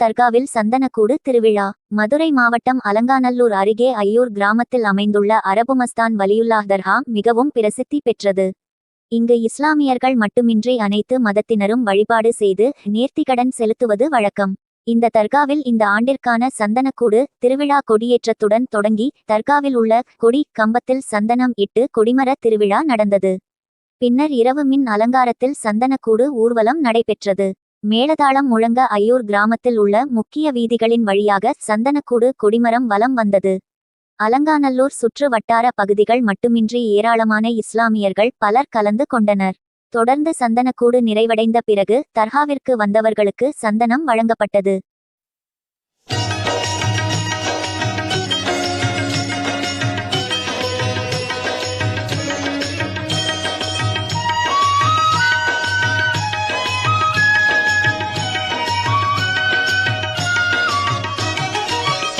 தர்காவில் சந்தனக்கூடு திருவிழா. மதுரை மாவட்டம் அலங்காநல்லூர் அருகே ஐயூர் கிராமத்தில் அமைந்துள்ள அரபுமஸ்தான் வலியுல்லாஹ் தர்கா மிகவும் பிரசித்தி பெற்றது. இங்கு இஸ்லாமியர்கள் மட்டுமின்றி அனைத்து மதத்தினரும் வழிபாடு செய்து நேர்த்திக்கடன் செலுத்துவது வழக்கம். இந்த தர்காவில் இந்த ஆண்டிற்கான சந்தனக்கூடு திருவிழா கொடியேற்றத்துடன் தொடங்கி தர்காவில் உள்ள கொடி கம்பத்தில் சந்தனம் இட்டு கொடிமர திருவிழா நடந்தது. பின்னர் இரவு மின் அலங்காரத்தில் சந்தனக்கூடு ஊர்வலம் நடைபெற்றது. மேலதாளம் முழங்க ஐயூர் கிராமத்தில் உள்ள முக்கிய வீதிகளின் வழியாக சந்தனக்கூடு கொடிமரம் வலம் வந்தது. அலங்காநல்லூர் சுற்று வட்டார பகுதிகள் மட்டுமின்றி ஏராளமான இஸ்லாமியர்கள் பலர் கலந்து கொண்டனர். தொடர்ந்து சந்தனக்கூடு நிறைவடைந்த பிறகு தர்காவிற்கு வந்தவர்களுக்கு சந்தனம் வழங்கப்பட்டது.